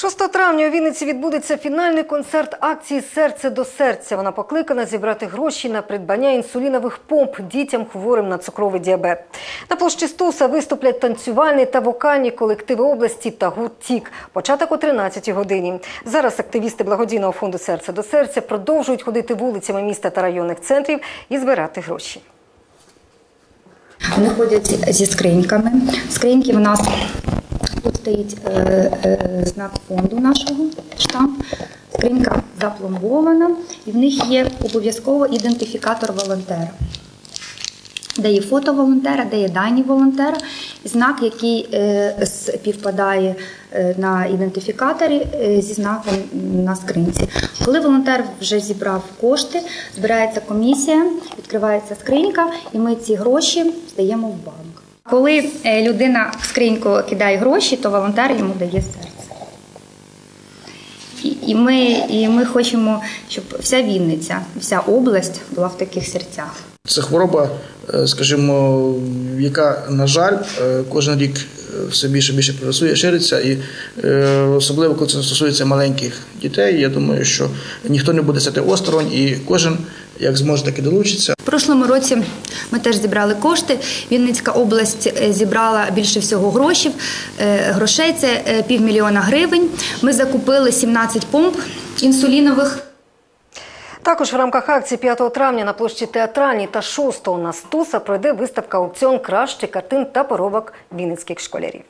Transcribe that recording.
6 травня у Вінниці відбудеться фінальний концерт акції Серце до серця. Вона покликана зібрати гроші на придбання інсулінових помп дітям хворим на цукровий діабет. На площі Стуса виступлять танцювальні та вокальні колективи області та гурт «Тік». Початок о 13-й годині. Зараз активісти благодійного фонду Серце до серця продовжують ходити вулицями міста та районних центрів і збирати гроші. Вони ходять зі скриньками. Скриньки в нас стоїть е, е, знак фонду нашого штамп. Скринька запломбована, і в них є обов'язково ідентифікатор волонтера. Де є фото волонтера, де є дані волонтера, знак, який е, співпадає е, на ідентифікаторі е, зі знаком на скринці. Коли волонтер вже зібрав кошти, збирається комісія, відкривається скринька, і ми ці гроші здаємо в банк. Коли е, людина в скриньку кидає гроші, то волонтер йому дає серце. І, ми, і ми хочемо, щоб вся Вінниця, вся область була в таких серцях. Це хвороба, е, скажімо, яка, на жаль, е, кожен рік все більше і більше прогресує, шириться, і е, особливо коли це стосується маленьких дітей. Я думаю, що ніхто не буде сидіти осторонь, і кожен як зможе, так і долучиться. В прошлому році ми теж зібрали кошти. Вінницька область е, зібрала більше всього грошей. Е, Грошей це е, півмільйона гривень. Ми закупили 17 помп інсулінових. Також в рамках акції 5 травня на площі Театральній та 6 на Стуса пройде виставка аукціон кращих картин та поробок вінницьких школярів.